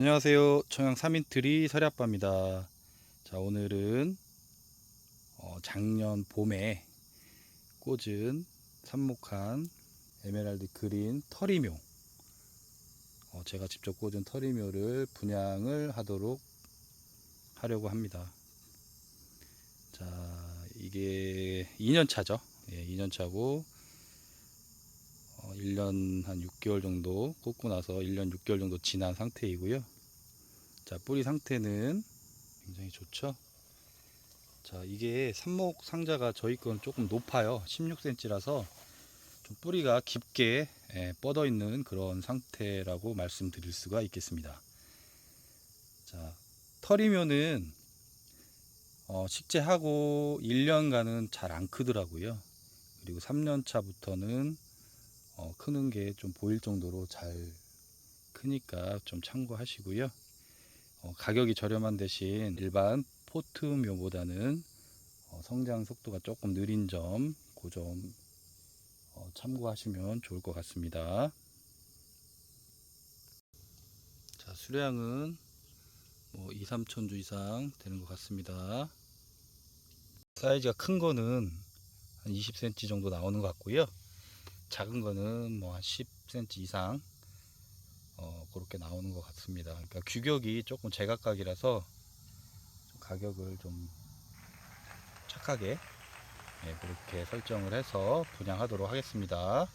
안녕하세요. 청양 3인트리 서리아빠입니다. 자, 오늘은 어, 작년 봄에 꽂은 삽목한 에메랄드 그린 터리묘. 어, 제가 직접 꽂은 터리묘를 분양을 하도록 하려고 합니다. 자, 이게 2년 차죠. 예, 2년 차고, 어, 1년 한 6개월 정도 꽂고 나서 1년 6개월 정도 지난 상태이고요. 자, 뿌리 상태는 굉장히 좋죠. 자, 이게 삽목 상자가 저희 건 조금 높아요. 16cm라서 좀 뿌리가 깊게 예, 뻗어 있는 그런 상태라고 말씀드릴 수가 있겠습니다. 자, 털이면은 어, 식재하고 1년간은 잘 안 크더라고요. 그리고 3년 차부터는 어, 크는 게 좀 보일 정도로 잘 크니까 좀 참고하시고요. 어, 가격이 저렴한 대신 일반 포트묘보다는 어, 성장 속도가 조금 느린 점, 그점 어, 참고하시면 좋을 것 같습니다. 자, 수량은 뭐 2, 3천 주 이상 되는 것 같습니다. 사이즈가 큰 거는 한 20cm 정도 나오는 것 같고요. 작은 거는 뭐 한 10cm 이상 어, 그렇게 나오는 것 같습니다. 그러니까 규격이 조금 제각각이라서 가격을 좀 착하게 네, 그렇게 설정을 해서 분양하도록 하겠습니다.